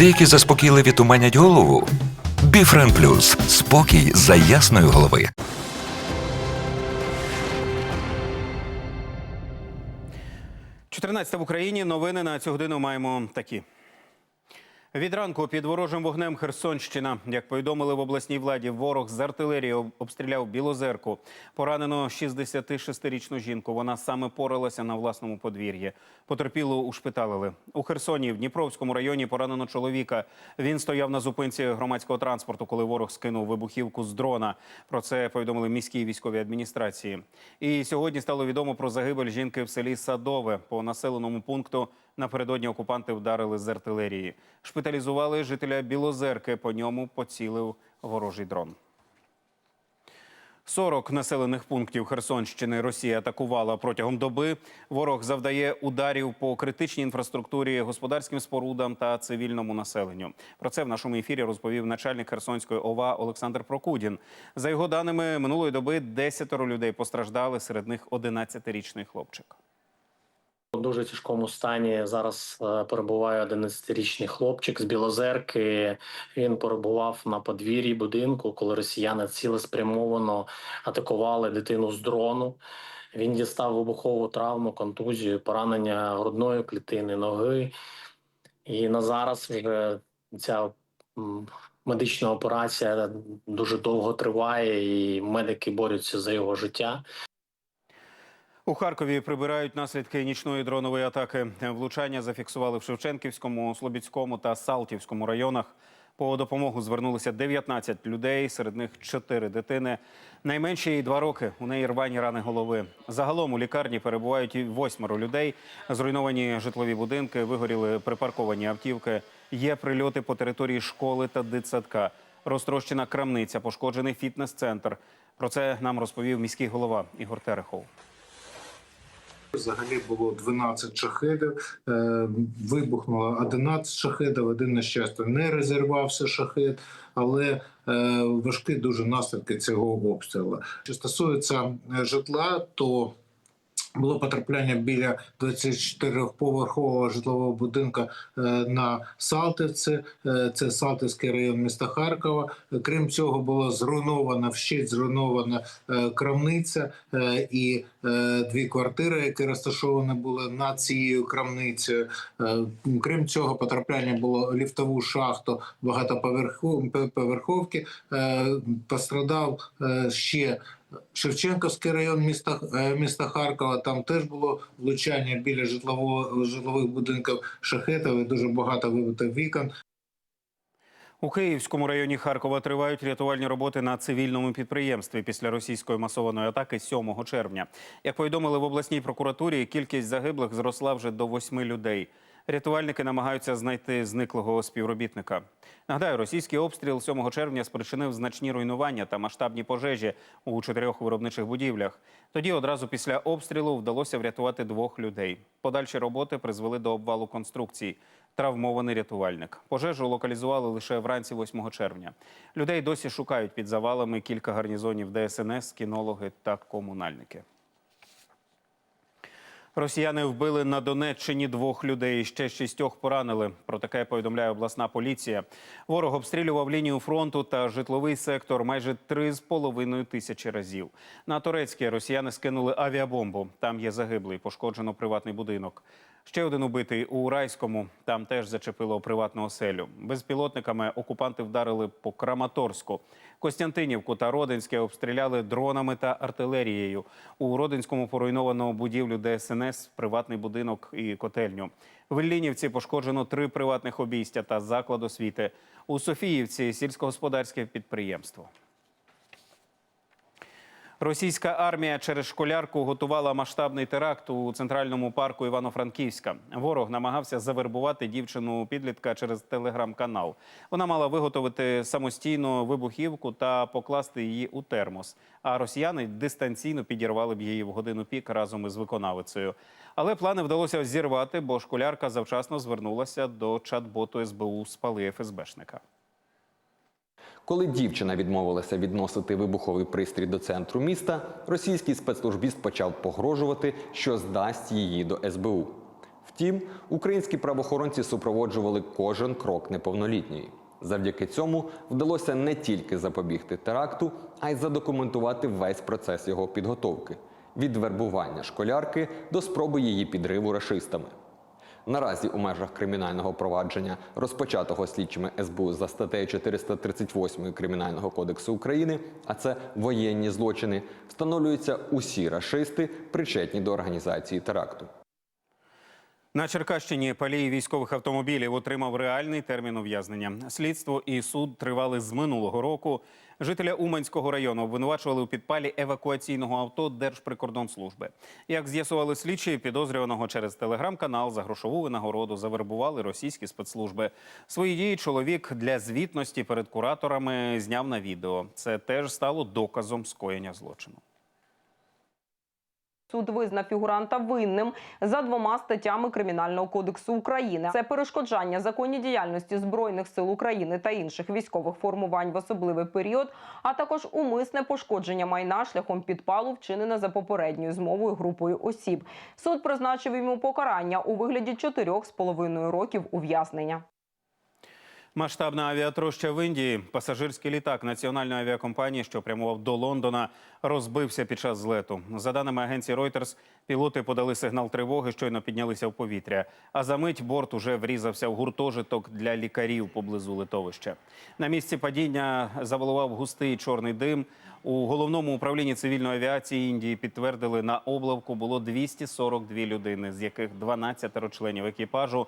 Деякі заспокійливі туманять голову. Біфрен Плюс спокій за ясної голови. – 14 в Україні. Новини на цю годину маємо такі. Від ранку під ворожим вогнем Херсонщина. Як повідомили в обласній владі, ворог з артилерії обстріляв Білозерку. Поранено 66-річну жінку. Вона саме поралася на власному подвір'ї. Потерпілу ушпиталили. У Херсоні в Дніпровському районі поранено чоловіка. Він стояв на зупинці громадського транспорту, коли ворог скинув вибухівку з дрона. Про це повідомили міській військовій адміністрації. І сьогодні стало відомо про загибель жінки в селі Садове по населеному пункту. Напередодні окупанти вдарили з артилерії. Шпиталізували жителя Білозерки. По ньому поцілив ворожий дрон. 40 населених пунктів Херсонщини Росія атакувала протягом доби. Ворог завдає ударів по критичній інфраструктурі, господарським спорудам та цивільному населенню. Про це в нашому ефірі розповів начальник Херсонської ОВА Олександр Прокудін. За його даними, минулої доби 10 людей постраждали, серед них 11-річний хлопчик. У дуже тяжкому стані зараз е, перебуває 11-річний хлопчик з Білозерки. Він перебував на подвір'ї будинку, коли росіяни цілеспрямовано атакували дитину з дрону. Він дістав вибухову травму, контузію, поранення грудної клітини, ноги. І на зараз вже ця медична операція дуже довго триває, і медики борються за його життя. У Харкові прибирають наслідки нічної дронової атаки. Влучання зафіксували в Шевченківському, Слобідському та Салтівському районах. По допомогу звернулися 19 людей, серед них 4 дитини. Найменшій їй 2 роки. У неї рвані рани голови. Загалом у лікарні перебувають і восьмеро людей. Зруйновані житлові будинки, вигоріли припарковані автівки. Є прильоти по території школи та дитсадка. Розтрощена крамниця, пошкоджений фітнес-центр. Про це нам розповів міський голова Ігор Терехов. Взагалі було 12 шахедів, е, вибухнуло 11 шахедів, один, на щастя, не розірвався шахед, але е, важкі дуже наслідки цього обстрілу. Що стосується е, житла, то було потрапляння біля 24-поверхового житлового будинку е, на Салтівці, е, це Салтівський район міста Харкова. Крім цього, було зруйнована вщить зруйнована е, крамниця е, і дві квартири, які розташовані були над цією крамницею. Крім цього, потрапляння було ліфтову шахту багатоповерховки. Пострадав ще Шевченківський район міста, е, міста Харкова. Там теж було влучання біля житлового житлових будинків шахетів і дуже багато вибитих вікон. У Київському районі Харкова тривають рятувальні роботи на цивільному підприємстві після російської масованої атаки 7 червня. Як повідомили в обласній прокуратурі, кількість загиблих зросла вже до восьми людей. Рятувальники намагаються знайти зниклого співробітника. Нагадаю, російський обстріл 7 червня спричинив значні руйнування та масштабні пожежі у чотирьох виробничих будівлях. Тоді одразу після обстрілу вдалося врятувати двох людей. Подальші роботи призвели до обвалу конструкцій. Травмований рятувальник. Пожежу локалізували лише вранці 8 червня. Людей досі шукають під завалами кілька гарнізонів ДСНС, кінологи та комунальники. Росіяни вбили на Донеччині двох людей. Ще шістьох поранили. Про таке повідомляє обласна поліція. Ворог обстрілював лінію фронту та житловий сектор майже три з половиною тисячі разів. На турецьке росіяни скинули авіабомбу. Там є загиблий, пошкоджено приватний будинок. Ще один убитий у Райському. Там теж зачепило приватну оселю. Безпілотниками окупанти вдарили по Краматорську. Костянтинівку та Родинське обстріляли дронами та артилерією. У Родинському поруйновано будівлю ДСНС, приватний будинок і котельню. В Іллінівці пошкоджено три приватних обійстя та заклад освіти. У Софіївці сільськогосподарське підприємство. Російська армія через школярку готувала масштабний теракт у центральному парку Івано-Франківська. Ворог намагався завербувати дівчину підлітка через телеграм-канал. Вона мала виготовити самостійно вибухівку та покласти її у термос. А росіяни дистанційно підірвали б її в годину пік разом із виконавицею. Але плани вдалося зірвати, бо школярка завчасно звернулася до чат-боту СБУ спали ФСБшника. Коли дівчина відмовилася відносити вибуховий пристрій до центру міста, російський спецслужбіст почав погрожувати, що здасть її до СБУ. Втім, українські правоохоронці супроводжували кожен крок неповнолітньої. Завдяки цьому вдалося не тільки запобігти теракту, а й задокументувати весь процес його підготовки від вербування школярки до спроби її підриву рашистами. Наразі у межах кримінального провадження, розпочатого слідчими СБУ за статтею 438 Кримінального кодексу України, а це воєнні злочини, встановлюються усі рашисти, причетні до організації теракту. На Черкащині палій військових автомобілів отримав реальний термін ув'язнення. Слідство і суд тривали з минулого року. Жителя Уманського району обвинувачували у підпалі евакуаційного авто Держприкордонслужби. Як з'ясували слідчі, підозрюваного через телеграм-канал за грошову винагороду завербували російські спецслужби. Свої дії чоловік для звітності перед кураторами зняв на відео. Це теж стало доказом скоєння злочину. Суд визнав фігуранта винним за двома статтями Кримінального кодексу України. Це перешкоджання законній діяльності збройних сил України та інших військових формувань в особливий період, а також умисне пошкодження майна шляхом підпалу, вчинене за попередньою змовою групою осіб. Суд призначив йому покарання у вигляді чотирьох з половиною років ув'язнення. Масштабна авіатроща в Індії. Пасажирський літак національної авіакомпанії, що прямував до Лондона, розбився під час злету. За даними агенції Reuters, пілоти подали сигнал тривоги, щойно піднялися в повітря. А за мить борт уже врізався в гуртожиток для лікарів поблизу литовища. На місці падіння завалував густий чорний дим. У головному управлінні цивільної авіації Індії підтвердили, на облавку було 242 людини, з яких 12 членів екіпажу.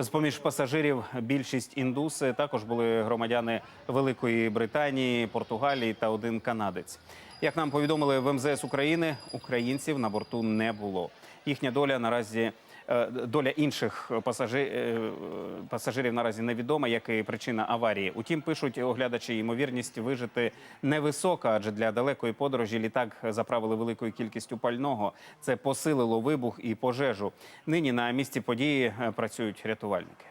З поміж пасажирів більшість індуси також були громадяни Великої Британії, Португалії та один канадець. Як нам повідомили в МЗС України, українців на борту не було. Їхня доля наразі доля інших пасажи- е, пасажирів наразі невідома, як і причина аварії. Утім, пишуть оглядачі, ймовірність вижити невисока, адже для далекої подорожі літак заправили великою кількістю пального. Це посилило вибух і пожежу. Нині на місці події е, працюють рятувальники.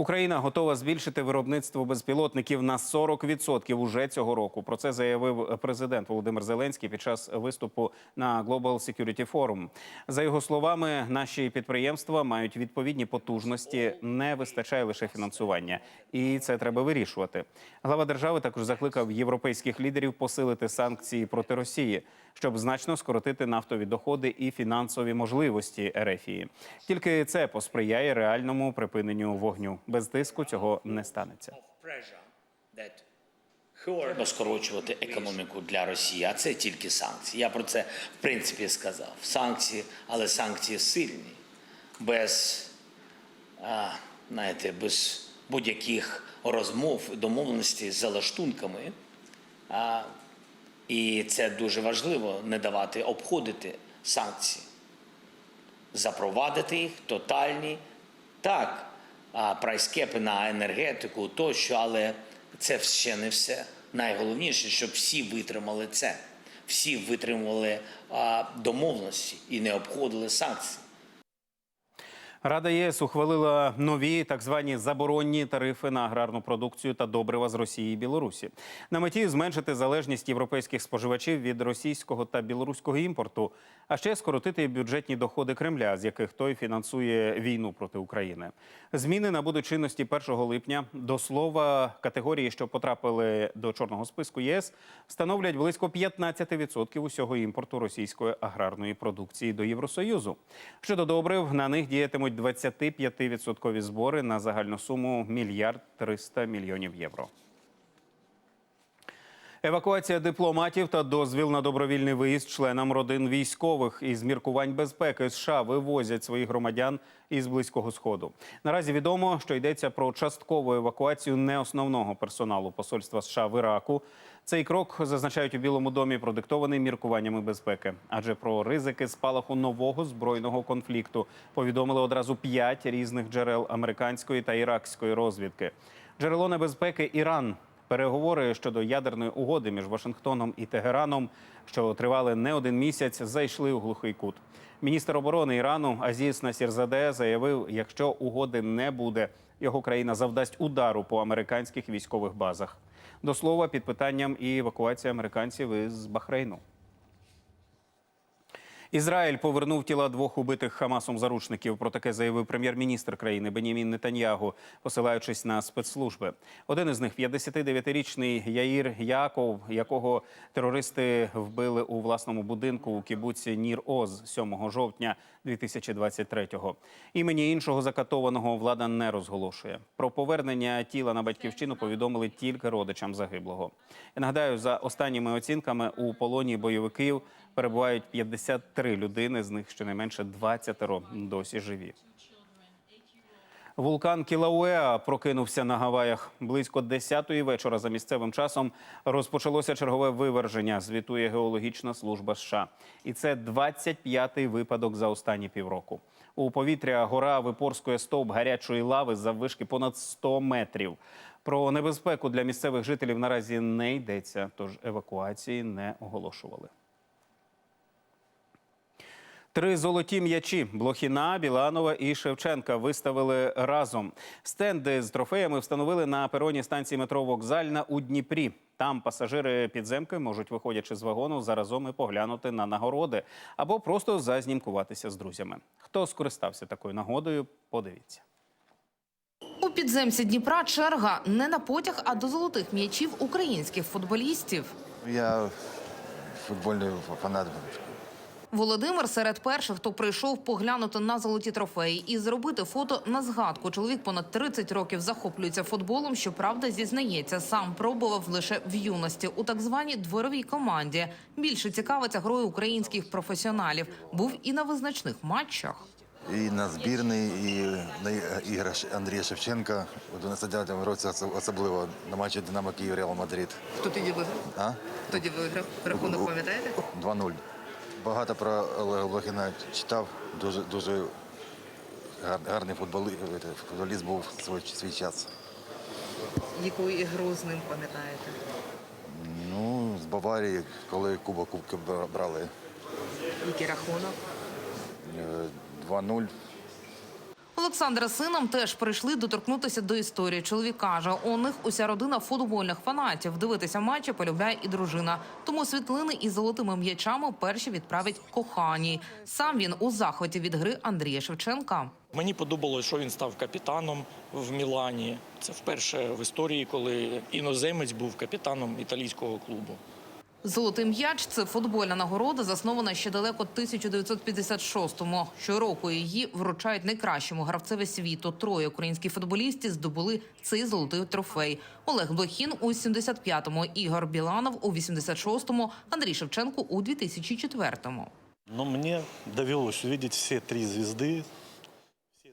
Україна готова збільшити виробництво безпілотників на 40% уже цього року. Про це заявив президент Володимир Зеленський під час виступу на Global Security Forum. За його словами, наші підприємства мають відповідні потужності. Не вистачає лише фінансування, і це треба вирішувати. Глава держави також закликав європейських лідерів посилити санкції проти Росії, щоб значно скоротити нафтові доходи і фінансові можливості Ерефії. Тільки це посприяє реальному припиненню вогню. Без тиску цього не станеться. Треба скорочувати економіку для Росії, а це тільки санкції. Я про це в принципі сказав. Санкції, але санкції сильні, без, а, знаєте, без будь-яких розмов, домовленостей з залаштунками. А, і це дуже важливо не давати обходити санкції, запровадити їх тотальні. Так, прайскепи на енергетику тощо, але це ще не все. Найголовніше, щоб всі витримали це. Всі витримували домовленості і не обходили санкції. Рада ЄС ухвалила нові так звані заборонні тарифи на аграрну продукцію та добрива з Росії і Білорусі. На меті зменшити залежність європейських споживачів від російського та білоруського імпорту, а ще скоротити бюджетні доходи Кремля, з яких той фінансує війну проти України. Зміни набудуть чинності 1 липня. До слова, категорії, що потрапили до чорного списку ЄС, становлять близько 15% усього імпорту російської аграрної продукції до Євросоюзу. Щодо добрив, на них діятимуть 25% збори на загальну суму мільярд 300 мільйонів євро. Евакуація дипломатів та дозвіл на добровільний виїзд членам родин військових із міркувань безпеки США вивозять своїх громадян із близького сходу. Наразі відомо, що йдеться про часткову евакуацію не основного персоналу посольства США в Іраку. Цей крок зазначають у Білому домі продиктований міркуваннями безпеки, адже про ризики спалаху нового збройного конфлікту повідомили одразу п'ять різних джерел американської та іракської розвідки. Джерело небезпеки Іран. Переговори щодо ядерної угоди між Вашингтоном і Тегераном, що тривали не один місяць, зайшли у глухий кут. Міністр оборони Ірану Азіс Насірзаде заявив, якщо угоди не буде, його країна завдасть удару по американських військових базах. До слова, під питанням і евакуація американців із Бахрейну. Ізраїль повернув тіла двох убитих Хамасом заручників. Про таке заявив прем'єр-міністр країни Бенімін Нетаньягу, посилаючись на спецслужби. Один із них 59-річний Яїр Яков, якого терористи вбили у власному будинку у кібуці Нір Оз 7 жовтня 2023-го. Імені іншого закатованого влада не розголошує. Про повернення тіла на батьківщину повідомили тільки родичам загиблого. Я нагадаю, за останніми оцінками у полоні бойовиків перебувають 53 людини, з них щонайменше 20 досі живі. Вулкан Кілауеа прокинувся на Гаваях. Близько 10-ї вечора за місцевим часом розпочалося чергове виверження, звітує геологічна служба США. І це 25-й випадок за останні півроку. У повітря гора випорскує стовп гарячої лави заввишки понад 100 метрів. Про небезпеку для місцевих жителів наразі не йдеться, тож евакуації не оголошували. Три золоті м'ячі Блохіна, Біланова і Шевченка виставили разом. Стенди з трофеями встановили на пероні станції метро Вокзальна у Дніпрі. Там пасажири підземки можуть, виходячи з вагону, заразом і поглянути на нагороди або просто зазнімкуватися з друзями. Хто скористався такою нагодою? Подивіться. У підземці Дніпра черга не на потяг, а до золотих м'ячів українських футболістів. Я футбольний фанат. Володимир серед перших, хто прийшов поглянути на золоті трофеї і зробити фото на згадку. Чоловік понад 30 років захоплюється футболом. Щоправда, зізнається, сам пробував лише в юності у так званій дворовій команді. Більше цікавиться грою українських професіоналів. Був і на визначних матчах. І на збірний, і на іграх Андрія Шевченка у 99-му році особливо на матчі Динамо Київ Реал Мадрид. Хто тоді виграв? А? Тоді виграв рахунок, пам'ятаєте? 2-0. Багато про Олега Блохіна читав. Дуже дуже гарний футболіст, футболіст був в свій, свій час. Яку ігру з ним пам'ятаєте? Ну, з Баварії, коли Куба Кубки брали Який рахунок? е, 2-0. Олександра сином теж прийшли доторкнутися до історії. Чоловік каже, у них уся родина футбольних фанатів. Дивитися матчі полюбляє і дружина. Тому світлини із золотими м'ячами перші відправить коханій. Сам він у захваті від гри Андрія Шевченка. Мені подобалось, що він став капітаном в Мілані. Це вперше в історії, коли іноземець був капітаном італійського клубу. Золотий м'яч це футбольна нагорода, заснована ще далеко 1956-му. Щороку її вручають найкращому гравцеві світу. Троє українських футболістів здобули цей золотий трофей. Олег Блохін у 75-му, Ігор Біланов у 86-му, Андрій Шевченко у 2004-му. Но мне довелось увидеть все три звезды.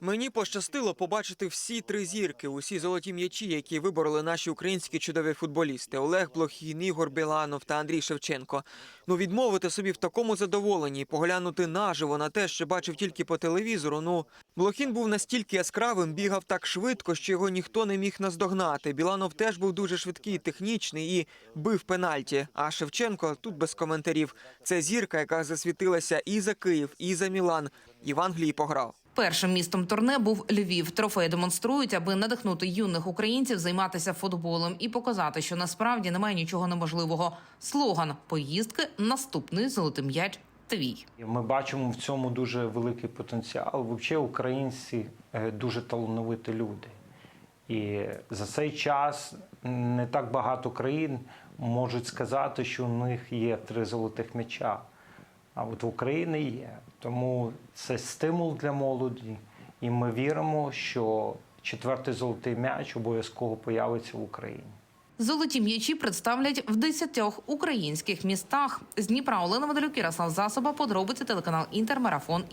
Мені пощастило побачити всі три зірки, усі золоті м'ячі, які вибороли наші українські чудові футболісти Олег Блохін, Ігор Біланов та Андрій Шевченко. Ну відмовити собі в такому задоволенні, поглянути наживо на те, що бачив тільки по телевізору. Ну Блохін був настільки яскравим, бігав так швидко, що його ніхто не міг наздогнати. Біланов теж був дуже швидкий, технічний і бив пенальті. А Шевченко тут без коментарів. Це зірка, яка засвітилася і за Київ, і за Мілан, і в Англії пограв. Першим містом турне був Львів. Трофей демонструють, аби надихнути юних українців займатися футболом і показати, що насправді немає нічого неможливого. Слоган поїздки наступний золотий м'яч твій. Ми бачимо в цьому дуже великий потенціал. Взагалі, українці е, дуже талановиті люди. І за цей час не так багато країн можуть сказати, що у них є три золотих м'яча. А от в Україні є. Тому це стимул для молоді. І ми віримо, що четвертий золотий м'яч обов'язково появиться в Україні. Золоті м'ячі представлять в десятьох українських містах. З Дніпра Олена Медалюк, Ярослав Засоба, подробиці телеканал Інтермарафон.